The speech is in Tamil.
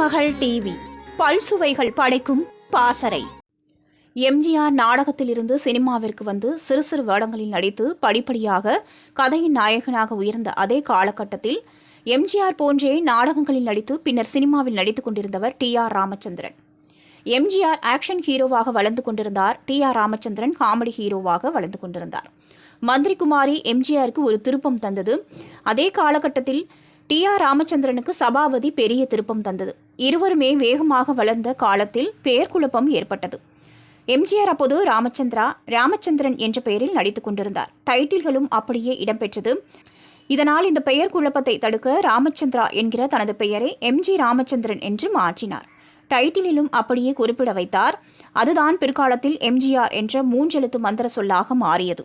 மகள் டிவி. பல்சுவைகள் படைக்கும் பாசறை. எம்ஜிஆர் நாடகத்திலிருந்து சினிமாவிற்கு வந்து சிறு சிறு வேடங்களில் நடித்து படிப்படியாக கதையின் நாயகனாக உயர்ந்த அதே காலகட்டத்தில் எம்ஜிஆர் போன்றே நாடகங்களில் நடித்து பின்னர் சினிமாவில் நடித்துக் கொண்டிருந்தவர் T R Ramachandran. MGR action ஹீரோவாக வளர்ந்து கொண்டிருந்தார். டி ஆர் ராமச்சந்திரன் காமெடி ஹீரோவாக வளர்ந்து கொண்டிருந்தார். மந்திரி குமாரி எம்ஜிஆருக்கு ஒரு திருப்பம் தந்தது. அதே காலகட்டத்தில் டி ஆர் ராமச்சந்திரனுக்கு சபாபதி பெரிய திருப்பம் தந்தது. இருவருமே வேகமாக வளர்ந்த காலத்தில் பெயர் குழப்பம் ஏற்பட்டது எம்ஜிஆர் அப்போது ராமச்சந்திரா ராமச்சந்திரன் என்ற பெயரில் நடித்துக் கொண்டிருந்தார். டைட்டில்களும் அப்படியே இடம்பெற்றது. இதனால் இந்த பெயர் குழப்பத்தை தடுக்க ராமச்சந்திரா என்கிற தனது பெயரை எம்ஜி ராமச்சந்திரன் என்று மாற்றினார். டைட்டிலிலும் அப்படியே குறிப்பிட வைத்தார். அதுதான் பிற்காலத்தில் எம்ஜிஆர் என்ற மூன்றெழுத்து மந்திர சொல்லாக மாறியது.